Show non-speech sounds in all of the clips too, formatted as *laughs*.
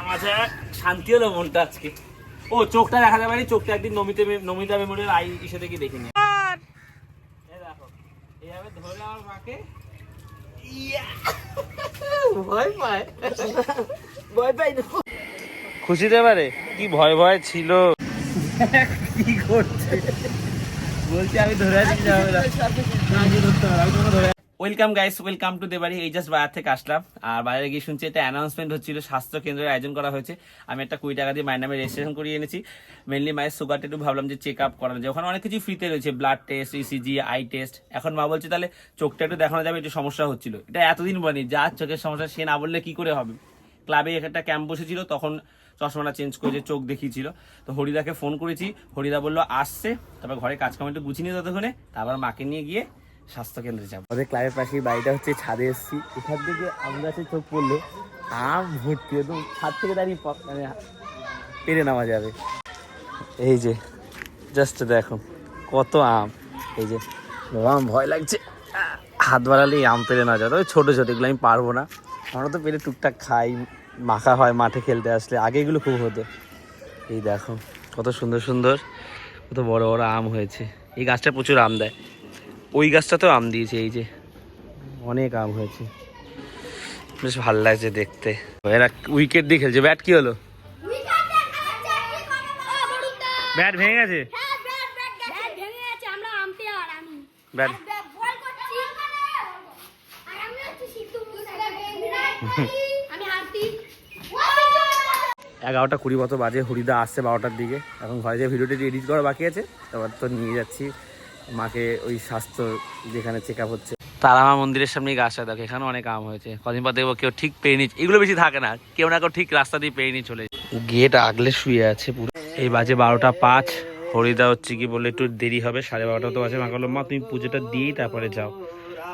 আমার শান্তি হলো মনটা আজকে। ও চোখটা দেখা যাবে না? চোখটা একদিন নমিতা নমিতা মেমোরিয়াল আই ইসে থেকে দেখে দেখো এইভাবে ধরে আমার মাকে। ভয় পায়। ভয় পাই না। খুশিতে পারে কি ভয় ভয় ছিল। কি করছে? বলছি আমি ধরে আছি যাবে না welcome guys welcome to Debari এই জাস্ট বাজার থেকে আসলাম। আর বাজারে গিয়ে শুনছি এটা অ্যানাউন্সমেন্ট হচ্ছিল, স্বাস্থ্য কেন্দ্রের আয়োজন করা হয়েছে। আমি একটা কুড়ি টাকা দিয়ে মায়ের নামে রেজিস্ট্রেশন করিয়ে এনেছি। মেনলি মায়ের সুগারটা একটু ভাবলাম যে চেক আপ করানো যায়। ওখানে অনেক কিছু ফ্রিতে রয়েছে। Blood test ECG eye test এখন মা বলছে, তাহলে চোখটা একটু দেখানো যাবে, একটু সমস্যা হচ্ছিল। এটা এতদিন বলেনি। যার চোখের সমস্যা, সে না বললে কি করে হবে? ক্লাবে একটা ক্যাম্প বসেছিল, তখন চশমাটা চেঞ্জ করে যে চোখ দেখিয়েছিল। তো হরিদাকে ফোন করেছি। হরিদা বলল, আসছে। তারপর ঘরে কাজ কাম একটু গুছিয়ে নিয়ে ততক্ষণে তারপর মাকে নিয়ে গিয়ে স্বাস্থ্য কেন্দ্রে যাব। আমাদের ক্লাবের পাশেই বাড়িটা হচ্ছে, ছাদে এসেছি। এখান থেকে আম গাছে চোখ পড়ল। আম ভর্তি, একদম ছাদ থেকে দাঁড়িয়ে মানে পেরে নেওয়া যাবে। এই যে জাস্ট দেখো, কত আম। এই যে আমার ভয় লাগছে। হাত বাড়ালেই আম পেরে নেওয়া যাবে। তবে ছোটো ছোটো, এগুলো আমি পারব না। আমরা তো পেরে টুকটাক খাই। মাখা হয়, মাঠে খেলতে আসলে। আগে এগুলো খুব হতো। এই দেখো, কত সুন্দর সুন্দর, কত বড় বড় আম হয়েছে। এই গাছটা প্রচুর আম দেয়। ওই গাছটাতেও আম দিয়েছে, এই যে। অনেক আম হয়েছে। বেশ ভালো লাগছে দেখতে। এরা উইকেট দিয়ে খেলছে। ব্যাট কি হলো? ব্যাট ভেঙে গেছে? ব্যাট। এগারোটা কুড়ি মতো বাজে, হরিদা আসছে বারোটার দিকে। এখন ঘরে যে ভিডিওটি এডিট করা বাকি আছে, তারপর তো নিয়ে যাচ্ছি। মাকে ওই স্বাস্থ্য যেখানে চেক আপ হচ্ছে তারামা মন্দিরের সামনে গাছটা দেখো এখানে অনেক আম হয়েছে। কদিন পর দেখব কেউ ঠিক পেয়ে নিচ্ছে। এগুলো বেশি থাকে না। কেউ না কেউ ঠিক রাস্তা দিয়ে পেয়ে নিয়ে চলে গেট আগলে শুয়ে আছে পুরো। এই বাজে বারোটা পাঁচ। হরিদা হচ্ছে কি বলে একটু দেরি হবে সাড়ে বারোটা তো বাজে। মা বলল মা তুমি পুজোটা দিয়েই তারপরে যাও।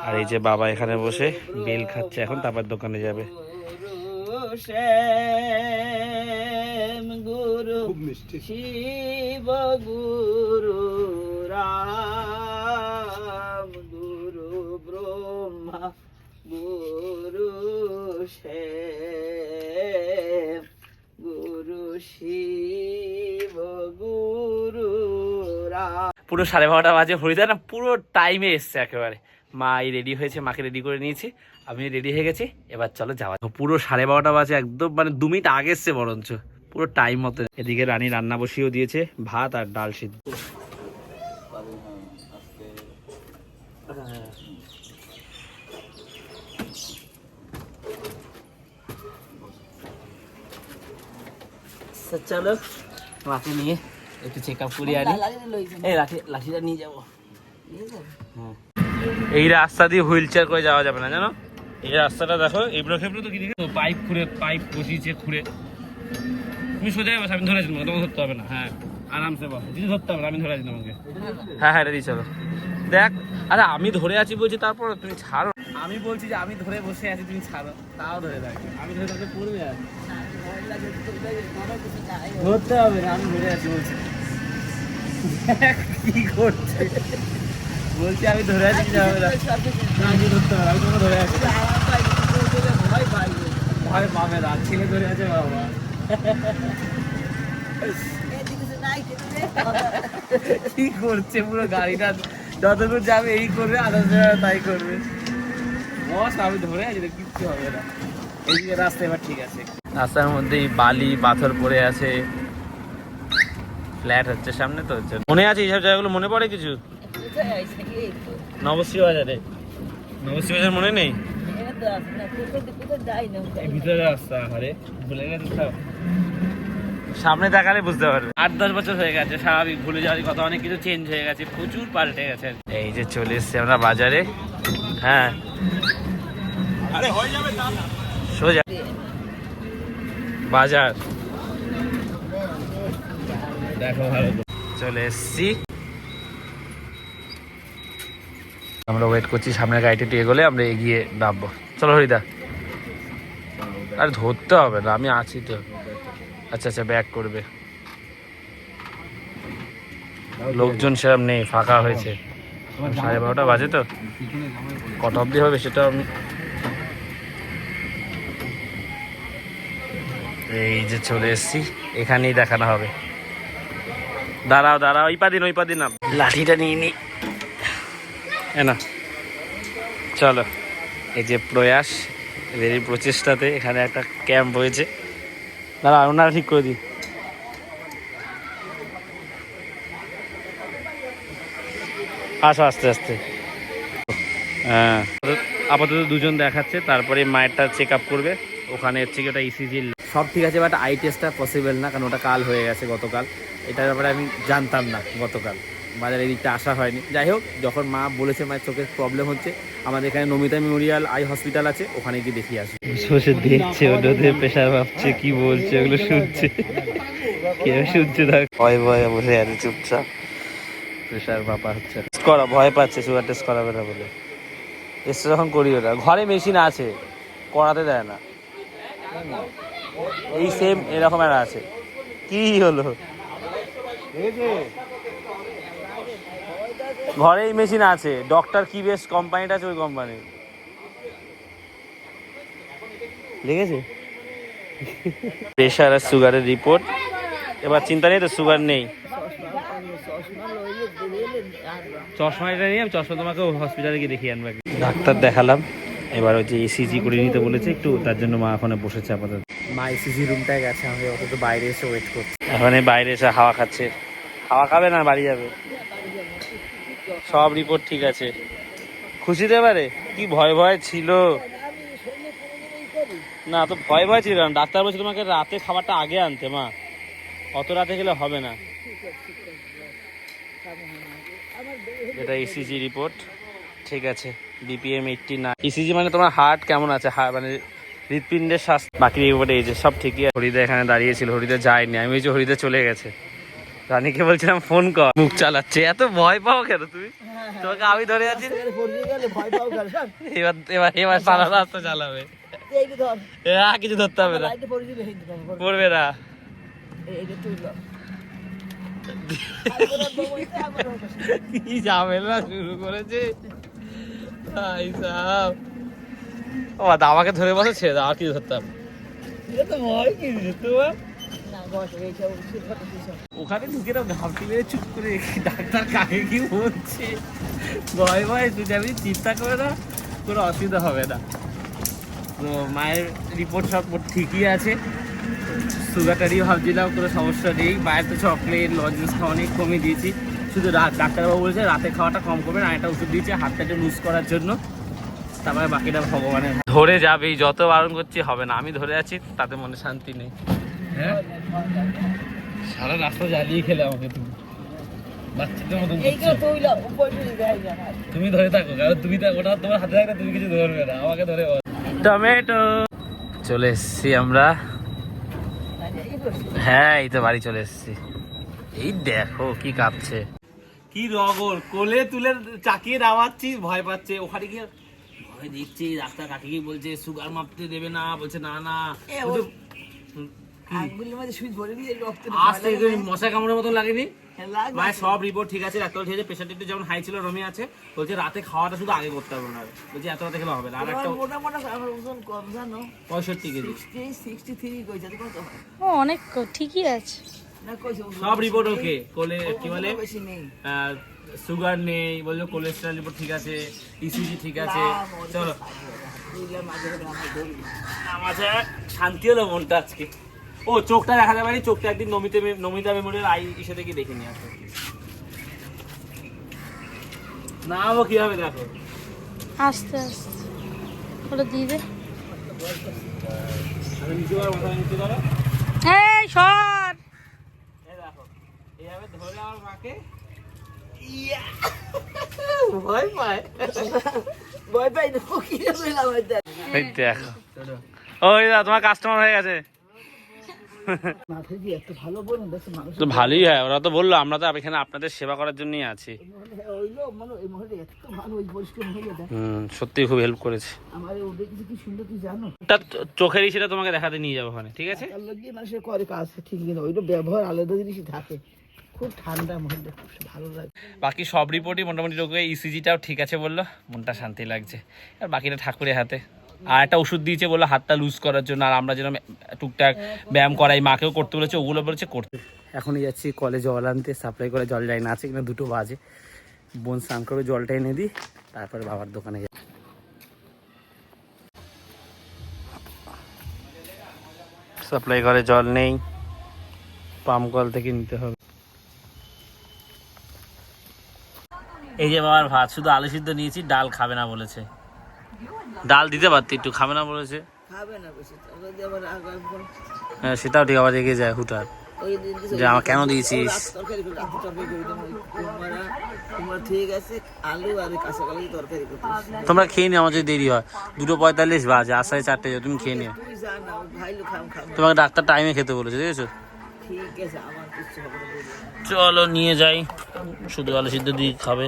আর এই যে বাবা এখানে বসে বেল খাচ্ছে এখন তারপর দোকানে যাবে। গুরু শিব গুরু রাম। গুরু গুরু শিব, গুরু পুরো সাড়ে বারোটা বাজে হরিদা না? পুরো টাইমে এসছে একেবারে। মা এই রেডি হয়েছে, মাকে রেডি করে নিয়েছি। আমি রেডি হয়ে গেছি, এবার চলো যাওয়া। পুরো সাড়ে বারোটা বাজে একদম মানে দু মিনিট আগে এসছে বরঞ্চ। পুরো টাইম মতো। এদিকে রানী রান্না বসিয়েও দিয়েছে, ভাত আর ডাল সিদ্ধ। আচ্ছা, চলো। মাকে নিয়ে একটু চেক আপ করিয়ে আনি। এই লাঠি লাঠিটা নিয়ে যাব। হ্যাঁ। এই রাস্তা দিয়ে হুইল চেয়ার করে যাওয়া যাবে না জানো? এই রাস্তাটা দেখো এবড়ো খেবড়ো তো কি দেখে পাইপ খুঁড়ে পাইপ বসিয়েছে খুঁড়ে। তুমি সোজা বস আমি ধরে তোমাকে তোমাকে ধরতে হবে না। হ্যাঁ আরামসে বস। কিছু ধরতে হবে না আমি ধরে আছি তোমাকে। হ্যাঁ হ্যাঁ রেডি চলো। দেখ আরে আমি ধরে আছি বলছি তারপর তুমি ছাড়ো। আমি বলছি যে আমি ধরে বসে আছি, তুমি ছাড়ো। তাও ধরে রাখবে। আমি ধরে তাকে পড়বে আর। ধরতে হবে না, আমি ধরে আছি বলছি। কি করছে। বলছি আমি ধরে আছি কি যাবে না। আমি ধরতে হবে আমি তোমাকে ধরে আছি। ভয় পাবে না, ছেলে ধরে আছে বাবা। কি করছে পুরো গাড়িটা? যতদূর যাবে এই করবে আধা তাই করবে। বস এবার ঠিক আছে। রাস্তার মধ্যেই বালি, পাথর পড়ে আছে। ফ্ল্যাট হচ্ছে সামনে তো, হচ্ছে। মনে আছে এইসব জায়গাগুলো? মনে পড়ে কিছু? নবশ্রী বাজারে নবশ্রী বাজার মনে নেই সামনে তাকালে বুঝতে পারবে। আট, দশ বছর হয়ে গেছে, স্বাভাবিক, ভুলে যাওয়ার কথা, অনেক কিছু চেঞ্জ হয়ে গেছে, প্রচুর পাল্টে গেছে। এই যে চলে এসছি আমরা বাজারে। হ্যাঁ সোজা। বাজার। দেখো ভালো চলে এসছি। আমরা ওয়েট করছি সামনের গাড়িটা এগোলে আমরা এগিয়ে নামবো। চলো হরিদা। আরে ধরতে হবে না আমি আছি তো। আচ্ছা আচ্ছা ব্যাক করবে। লোকজন সেরকম নেই ফাঁকা হয়েছে। সাড়ে বারোটা বাজে তো? কটা অবধি হবে সেটা আমি এই যে চলে এসেছি এখানেই দেখানো হবে। দাঁড়াও দাঁড়াও ওই পাদিন ওই পাদিন না। লাঠিটা নিয়ে নি। না। চলো। এই যে প্রয়াস এদের এই প্রচেষ্টাতে এখানে একটা ক্যাম্প হয়েছে। দাঁড়া ওনারা ঠিক করে দিই আসো আস্তে আস্তে। হ্যাঁ। আপাতত দুজন দেখাচ্ছে তারপরে মায়েরটা চেক আপ করবে। ওখানে হচ্ছে কি ওটা ইসিজি সব ঠিক আছে বাট আই টেস্টটা পসিবল না কারণ ওটা কাল হয়ে গেছে গতকাল। এটার ব্যাপারে আমি জানতাম না গতকাল। বাজার এদিকটা আসা হয়নি। যাই হোক যখন মা বলেছে মায়ের চোখের প্রবলেম হচ্ছে আমাদের এখানে নমিতা মেমোরিয়াল আই হসপিটাল আছে ওখানে গিয়ে দেখিয়ে আসি। বসে দেখছে ওদের প্রেশার ভাবছে কি বলছে ওগুলো শুনছে। কেউ শুনছে না। ভয় ভয় বসে আছে চুপচাপ। প্রেশার মাপা হচ্ছে করা, ভয় পাচ্ছে সুগার টেস্ট করাবে না বলে। এসে যখন করি ওটা ঘরে মেশিন আছে, করাতে দেয় না। এই সেম এরকম একটা আছে। কি হলো? ঘরে এই মেশিন আছে ডক্টর কি বেস্ট কোম্পানিটা আছে ওই কোম্পানি লেগেছে? *laughs* প্রেশার আর সুগারের রিপোর্ট এবার চিন্তা নেই তো সুগার নেই। চশমা এটা নিয়ে আমি চশমা তোমাকে হসপিটালে গিয়ে দেখিয়ে আনব। ডাক্তার দেখালাম। এবার ওই যে ইসিজি করে নিতে বলেছে একটু তার জন্য মা ওখানে বসেছে আপাতত। মা ইসিজি রুমটায় গেছে আমি অত বাইরে এসে ওয়েট করছি। এখন এই বাইরে এসে হাওয়া খাচ্ছে। হাওয়া খাবে না বাড়ি যাবে? সব রিপোর্ট ঠিক আছে। খুশি তো এবারে কি ভয় ভয় ছিল। না তো ভয় ভয় ছিল কারণ ডাক্তার বলছে তোমাকে রাতে খাবারটা আগে আনতে মা। অত রাতে গেলে হবে না। এটা ইসিজি রিপোর্ট ঠিক আছে বিপিএম এইটটি না ইসিজি মানে তোমার হার্ট কেমন আছে? মানে হৃৎপিণ্ডের স্বাস্থ্য। বাকি রিপোর্টে এই যে সব ঠিকই আছে। হরিদা এখানে দাঁড়িয়েছিল হরিদা যায়নি। আমি ওই যে হরিদা চলে গেছে। রানীকে বলছিলাম ফোন কর। মুখ চালাচ্ছে। এত ভয় পাও কেন তুমি? তোমাকে আমি ধরে আছি। এবার এবার এবার সারা রাস্তা চালাবে। কিছু ধরতে হবে না। পড়বে। না। কি ঝামেলা শুরু করেছে? ভাই সাহেব। ও আমাকে ধরে বসে ছেড়ে দাও আর কি ধরতাম ওখানে ঢুকে না ভাবতে পেরে চুপ করে ডাক্তার কাকে কি বলছে? ভয় ভয় তুই যাবি চিন্তা করে না কোনো অসুবিধা হবে না। তো মায়ের রিপোর্ট সব ঠিকই আছে। সুগারটারই ভাবছিলাম কোনো সমস্যা নেই। মায়ের তো চকলেট লজেন্স খাওয়া অনেক কমিয়ে দিয়েছি। শুধু রাত ডাক্তারবাবু বলেছে রাতে খাওয়াটা কম করবেন আর একটা ওষুধ দিয়েছে হাতটা একটু লুজ করার জন্য। তারপরে বাকিটা ভগবানের ধরে যাবেই যত বারণ করছি হবে না। আমি ধরে আছি তাতে মনে শান্তি নেই। হ্যাঁ? সারা রাস্তা জ্বালিয়ে খেলে আমাকে তুমি। বাচ্চাদের মতন তুমি ধরে থাকো কারণ তুমি তো ওটা তোমার হাতে থাকলে তুমি কিছু ধরবে না। আমাকে ধরে টমেটো চলে এসছি আমরা। হ্যাঁ এই তো বাড়ি চলে এসেছি। এই দেখো কি কাঁপছে। কি রগর কোলে তুলে চাকিয়ে দাওয়াচ্ছি ভয় পাচ্ছে। ওখানে গিয়ে ভয় দিচ্ছি ডাক্তার কাকে গিয়ে বলছে সুগার মাপতে দেবে না বলছে না না। এ, আঙ্গুলের মধ্যে সুইচ ভরে দিয়ে রক্ত আজ মশা কামড়ের মতো লাগেনি? মায়ের সব রিপোর্ট ঠিক আছে ডাক্তার বলছে প্রেশার টেস্ট যেমন হাই ছিল রমি আছে। বলছে রাতে খাওয়াটা শুধু আগে করতে হবে না বলছে এত রাতে খেলে হবে না। আর একটা তোমার মোটা মোটা আমার ওজন কম জানো? পঁয়ষট্টি কেজি। সিক্সটি সিক্সটি থ্রি কইছে কত ও অনেক ঠিকই আছে। সব রিপোর্ট ওকে কোলে কি বলে? সুগার নেই। বলল কোলেস্ট্রল রিপোর্ট ঠিক আছে ইসিজি ঠিক আছে। চলো। আমার যা শান্তি হলো মনটা আজকে। ও চোখটা দেখাতে পারি চোখটা একদিন নমিতা নমিতা মেমোরিয়াল আই ইসে থেকে দেখে নিয়ে আসো না ও কীভাবে দেখো? আস্তে আস্তে। ওটা দিয়ে দে। এই সর! এই দেখো এইভাবে ধরে আমার মাকে। ভয় পায়। ভয় পাই না দেখো। ওই দা তোমার কাস্টমার হয়ে গেছে মাথা দিয়ে এত ভালো বলুন দেখো মানুষ তো ভালোই হয় ওরা তো বলল আমরা তো এখানে আপনাদের সেবা করার জন্যই আছি। মানে সত্যি খুব হেল্প করেছে। জানো? চোখেরই সেটা তোমাকে দেখাতে নিয়ে যাব ওখানে ঠিক আছে? তার লাগিয়ে করে কাজ ঠিক ওইটা ব্যবহার আলাদা জিনিসই থাকে। খুব ঠান্ডা মহিলা খুব ভালো লাগে। বাকি সব রিপোর্টই মোটামুটি রোগে ইসিজিটাও ঠিক আছে বলল মনটা শান্তি লাগছে। আর বাকিটা ঠাকুরের হাতে। আর একটা ওষুধ দিয়েছে বলে হাতটা লুজ করার জন্য আর আমরা যেরকম টুকটাক ব্যায়াম করাই মাকেও করতে বলেছে ওগুলো বলেছে করতে। এখনই যাচ্ছি কলে জল আনতে সাপ্লাই করে জল যাই না আছে কিনা দুটো বাজে। বোন স্নান করে জলটা এনে দিই তারপরে বাবার দোকানে যাই। সাপ্লাই করে জল নেই পাম কল থেকে নিতে হবে। এই যে বাবার ভাত শুধু আলু সিদ্ধ নিয়েছি ডাল খাবে না বলেছে। ডাল দিতে পারতি একটু খাবে না বলেছে। হ্যাঁ সেটাও ঠিক আবার রেগে যায় হুটার যে আমার কেন দিয়েছিস? তোমরা খেয়ে নিও আমার যদি দেরি হয়। দুটো পঁয়তাল্লিশ বাজে আসায় চারটে তুমি খেয়ে নিও। তোমাকে ডাক্তার টাইমে খেতে বলেছে দেখেছ। চলো নিয়ে যাই। শুধু আলু সিদ্ধ দিয়ে খাবে।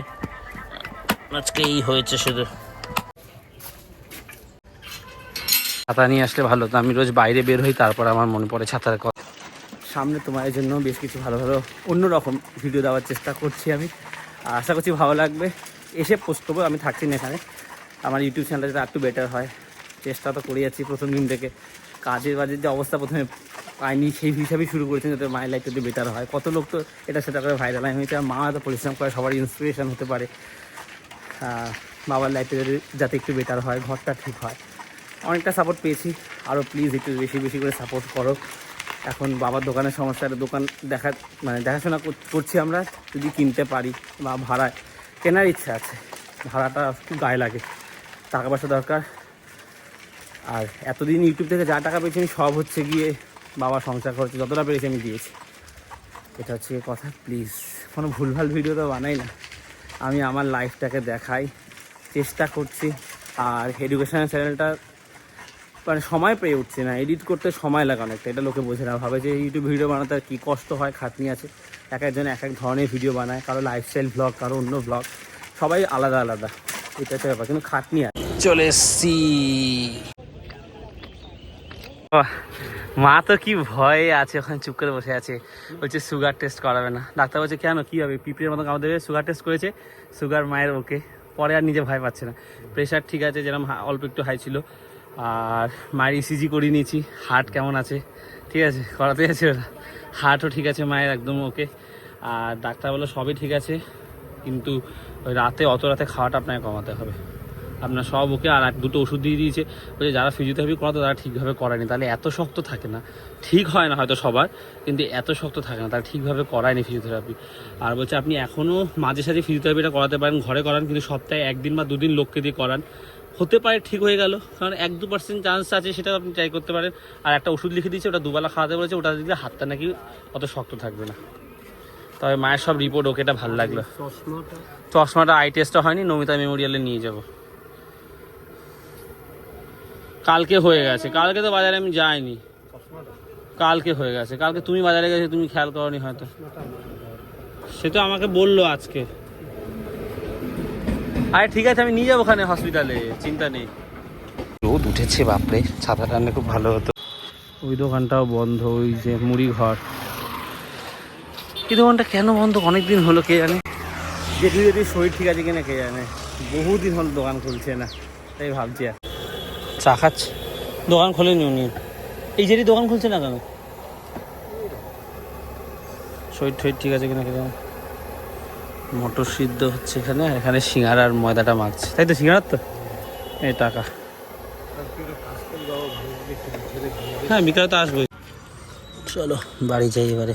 আজকে এই হয়েছে শুধু। ছাতা নিয়ে আসলে ভালো। তো আমি রোজ বাইরে বের হই, তারপর আমার মনে পড়ে ছাতার কথা। সামনে তোমার জন্য বেশ কিছু ভালো ভালো অন্যরকম ভিডিও দেওয়ার চেষ্টা করছি আমি। আশা করছি ভালো লাগবে। এসে পোস্ট করব, আমি থাকছি না এখানে। আমার ইউটিউব চ্যানেলটা যাতে একটু বেটার হয়। চেষ্টা তো করে যাচ্ছি প্রথম দিন থেকে। কাজের বাজের যে অবস্থা প্রথমে পাইনি, সেই হিসাবেই শুরু করেছেন যাতে মায়ের লাইফটা যদি বেটার হয়। কত লোক তো এটা সেটা করে ভাইরাল হয়। হয়েছে মা তো পরিশ্রম করে, সবার ইন্সপিরেশন হতে পারে। বাবার লাইফে যাতে একটু বেটার হয়, ঘরটা ঠিক হয়। অনেকটা সাপোর্ট পেয়েছি। আরও প্লিজ একটু বেশি বেশি করে সাপোর্ট করো। এখন বাবার দোকানের সমস্যা দোকান দেখা মানে দেখাশোনা কর- করছি আমরা, যদি কিনতে পারি বা ভাড়ায়। কেনার ইচ্ছা আছে, ভাড়াটা খুব গায়ে লাগে, টাকা পয়সা দরকার। আর এতদিন ইউটিউব থেকে যা টাকা পেয়েছি আমি সব হচ্ছে গিয়ে বাবা সংসার খরচ যতটা পেরেছি আমি দিয়েছি। এটা হচ্ছে কথা প্লিজ কোনো ভুলভাল ভিডিও তো বানাই না। আমি আমার লাইফটাকে দেখাই, চেষ্টা করছি। আর এডুকেশনাল চ্যানেলটা মানে সময় পেয়ে উঠছে না এডিট করতে সময় লাগে অনেকটা এটা লোকে বোঝে না ভাবে যে ইউটিউব ভিডিও বানাতে কী কষ্ট হয় খাটনি আছে। এক একজন এক এক ধরনের ভিডিও বানায় কারও লাইফস্টাইল ব্লগ কারও অন্য ব্লগ সবাই আলাদা আলাদা এটা হচ্ছে ব্যাপার কিন্তু খাটনি আছে চলে এসছি। মা তো কি ভয়ে আছে ওখানে চুপ করে বসে আছে বলছে সুগার টেস্ট করাবে না। ডাক্তার বলছে কেন কি হবে? পিঁপড়ের মতো আমাদের সুগার টেস্ট করেছে সুগার মায়ের ওকে পরে আর নিজে ভয় পাচ্ছে না। প্রেশার ঠিক আছে যেরকম অল্প একটু হাই ছিল। আর মায়ের ইসিজি করিয়ে নিয়েছি। হার্ট কেমন আছে? ঠিক আছে করাতে আছে ওরা। হার্টও ঠিক আছে মায়ের একদম ওকে। আর ডাক্তার বলল সবই ঠিক আছে, কিন্তু ওই রাতে, অত রাতে খাওয়াটা আপনাকে কমাতে হবে। আপনার সব ওকে আর দুটো ওষুধ দিয়ে দিয়েছে, বলছে যারা ফিজিওথেরাপি করাতো তারা ঠিকভাবে করায়নি। তাহলে এত শক্ত থাকে না। ঠিক হয় না হয়তো সবার, কিন্তু এত শক্ত থাকে না। তারা ঠিকভাবে করায়নি ফিজিওথেরাপি আর বলছে আপনি এখনও মাঝে সাঝে ফিজিওথেরাপিটা করাতে পারেন, ঘরে করান, কিন্তু সপ্তাহে একদিন বা দুদিন লোককে দিয়ে করান। হতে পারে ঠিক হয়ে গেল। কারণ এক দু পার্সেন্ট চান্স আছে, সেটা আপনি ট্রাই করতে পারেন। আর একটা ওষুধ লিখে দিয়েছে, ওটা দুবেলা খাওয়াতে বলেছে, ওটা দিলে হাতটা নাকি অত শক্ত থাকবে না। তবে মায়ের সব রিপোর্ট ওকে, এটা ভালো লাগল। চশমাটা আই টেস্টটা হয়নি, নমিতা মেমোরিয়ালে নিয়ে যাব। কালকে হয়ে গেছে। কালকে তো বাজারে আমি যাইনি। কালকে হয়ে গেছে। কালকে তুমি বাজারে গেছো, তুমি খেয়াল করনি হয়তো। সে তো আমাকে বলল আজকে। আরে ঠিক আছে আমি নিয়ে যাব ওখানে হসপিটালে চিন্তা নেই। রোদ উঠেছে বাপরে। ছাতা টানলে খুব ভালো হতো। ওই দোকানটাও বন্ধ ওই যে মুড়ি ঘর এই দোকানটা কেন বন্ধ? অনেক দিন হলো কে জানে? যেটি যদি শরীর ঠিক আছে কিনা কে জানে? বহুদিন হলো দোকান খুলছে না তাই ভাবছি আর। চা খাচ্ছে? দোকান খোলেনি উনি। এই যেটি দোকান খুলছে না কেন? শরীর ঠিক আছে কিনা কে জানে? মটর সিদ্ধ হচ্ছে এখানে আর এখানে সিঙ্গারার ময়দাটা মাখছে। তাই তো সিঙ্গারার তো? এই টাকা। হ্যাঁ বিকালে তো আসবোই। চলো বাড়ি যাই এবারে।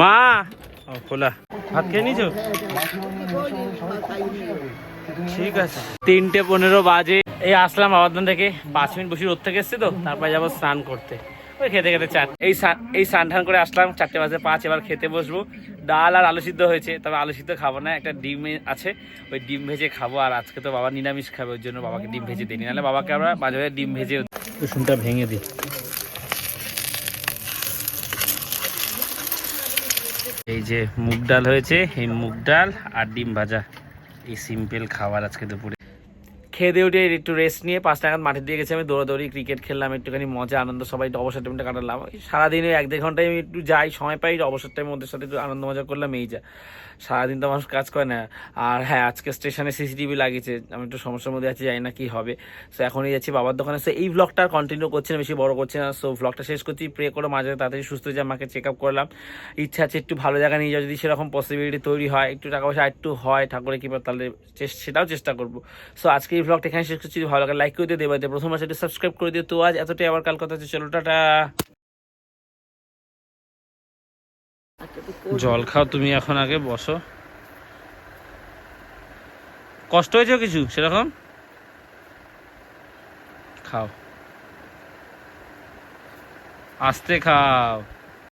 মা! খোলা। ভাত খেয়ে নিছো ঠিক আছে। তিনটে পনেরো বাজে। এই আসলাম আবাদন থেকে। পাঁচ মিনিট বসে রোদ থেকে এসছে তো, তারপরে যাব স্নান করতে। ওই খেতে খেতে চান। এই এই স্নান টান করে আসলাম, চারটে বাজে পাঁচ, এবার খেতে বসবো। ডাল আর আলু সিদ্ধ হয়েছে, তবে আলু সিদ্ধ খাব না, একটা ডিম আছে, ওই ডিম ভেজে খাব। আর আজকে তো বাবা নিরামিষ খাবে, ওই জন্য বাবাকে ডিম ভেজে দিই নাহলে বাবাকে আমরা মাঝে মাঝে ডিম ভেজে রসুনটা ভেঙে দিই। এই যে মুগ ডাল হয়েছে, এই মুগ ডাল আর ডিম ভাজা। এই সিম্পল খাবার আজকে দুপুরে খেয়ে দিয়ে উঠে একটু রেস্ট নিয়ে পাঁচ নাগাদ মাঠে দিয়ে গেছি, আমি দৌড়াদৌড়ি ক্রিকেট খেললাম, একটুখানি মজা, আনন্দ, সবাই একটু অবসর টাইমটা কাটালাম। ওই সারাদিনে এক দেড় ঘন্টায় আমি একটু যাই, সময় পাই, অবসর টাইমের ওদের সাথে একটু আনন্দ মজা করলাম, এই যা। সারাদিন তো মানুষ কাজ করে না। আর হ্যাঁ আজকে স্টেশনে সিসিটিভি লাগিয়েছে, আমি একটু সমস্যার মধ্যে আছি, জানি না কি হবে। সো এখনই যাচ্ছি বাবার দোকানে। সো এই ব্লগটা কন্টিনিউ করছি না, বেশি বড় করছি না। সো ব্লগটা শেষ করছি প্রে করে, মাঝে তাড়াতাড়ি সুস্থ হয়ে যায় মাকে চেক আপ করলাম। ইচ্ছা আছে একটু ভালো জায়গা নিয়ে যাওয়া যদি সেরকম পসিবিলিটি তৈরি হয়, একটু টাকা পয়সা একটু হয়, ঠাকুরের কৃপা তাহলে সেটাও চেষ্টা করব। সো আজকে এই ব্লগটা এখানে শেষ করছি। ভালো লাগে লাইক করে দিয়ে দেবে প্রথম মাসে সাবস্ক্রাইব করে দিও। তো আজ এতটাই, আবার কাল কথা হচ্ছে, চলো, টাটা। জল খাও তুমি এখন আগে, বসো। কষ্ট হয়েছে কিছু, সেরকম? খাও। আস্তে খাও।